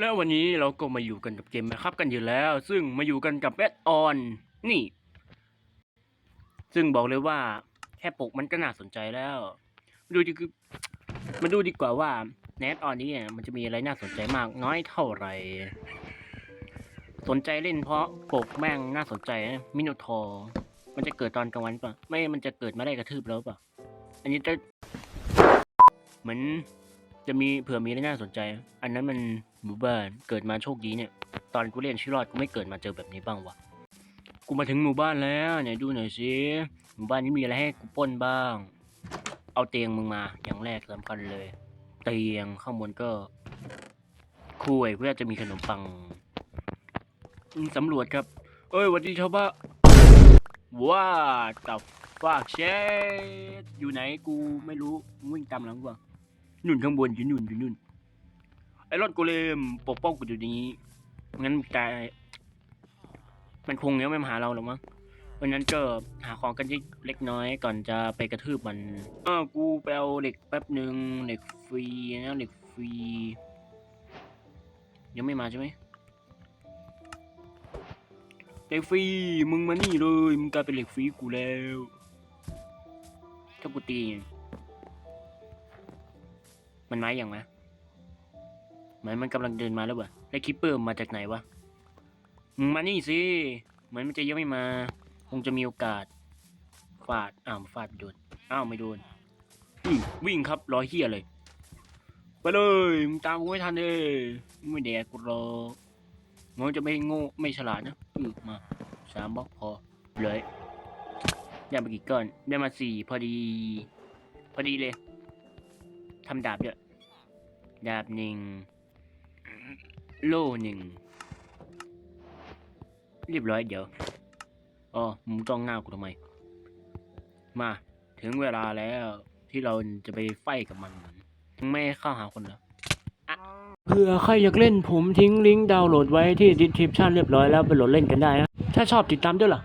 แล้ววันนี้เราก็มาอยู่กันกับเกมนะครับกันอยู่แล้ว ซึ่งมาอยู่กันกับแอดออนนี่ ซึ่งบอกเลยว่าแค่ปกมันก็น่าสนใจแล้วมาดูดีคือมาดูดีกว่าว่าแนทออนนี้เนี่ยมันจะมีอะไรน่าสนใจมากน้อยเท่าไหร่สนใจเล่นเพราะปกแม่งน่าสนใจนะมิโนทอร์มันจะเกิดตอนกลางวันปะไม่มันจะเกิดมาได้กระทืบแล้วปะอันนี้จะเหมือน จะมีเผื่อมีอะไรน่าสนใจ อันนั้นมันหมู่บ้านเกิดมาโชคดีเนี่ย ตอนกูเรียนชิรอดกูไม่เกิดมาเจอแบบนี้บ้างวะกูมาถึงหมู่บ้านแล้วไหนดูหน่อยสิหมู่บ้านนี้มีอะไรให้กูป้นบ้าง เอาเตียงมึงมา อย่างแรกสำคัญเลย เตียงข้างบนก็คุยเพื่อจะมีขนมปังสำรวจครับ เอ้ยหวันดีชาวบ้านว้าตับฟากเชดอยู่ไหนกูไม่รู้มึงวิ่งตามหลังกู นุ่นข้างบนอยู่นุ่นอยู่นุ่นไอ้รอดกูเลมปกป้องกูอยู่นี้งั้นตายมันคงเนี้ยไม่มาหาเราหรอกมั้งวันนั้นก็หาของกันเล็กน้อยก่อนจะไปกระทืบมันเอ้ากูไปเอาเหล็กแป๊บหนึ่งเหล็กฟรีนะเหล็กฟรียังไม่มาใช่ไหมเหล็กฟรีมึงมานี่เลยมึงกลายเป็นเหล็กฟรีกูแล้วถ้ากูตี มันมาอย่างมะเหมือนมันกำลังเดินมาแล้ววะแล้วคิปเปอร์มาจากไหนวะมึงมานี่สิ เหมือนมันจะยังไม่มา คงจะมีโอกาส ฟาด อ้าวฟาดโดน อ้าวไม่โดนอืมวิ่งครับรอเฮียเลย ไปเลยมึงตามกูไม่ทันเลยไม่แดกกูรอกงงจะไม่โง่ไม่ฉลาดนะอือมาสามบล็อกพอเลยได้มากี่ก้อน ได้มาสี่พอดี พอดีเลย ทำดาบเยอะ ดาบหนึ่ง โล่หนึ่ง เรียบร้อยเดี๋ยว อ๋อมึงจ้องหน้ากูทำไม มา ถึงเวลาแล้วที่เราจะไปไฟกับมันมึงไม่เข้าหาคนเหรออะเผื่อใครอยากเล่นผมทิ้งลิงก์ดาวน์โหลดไว้ที่ description เรียบร้อยแล้วไปโหลดเล่นกันได้นะ ถ้าชอบติดตามด้วยล่ะ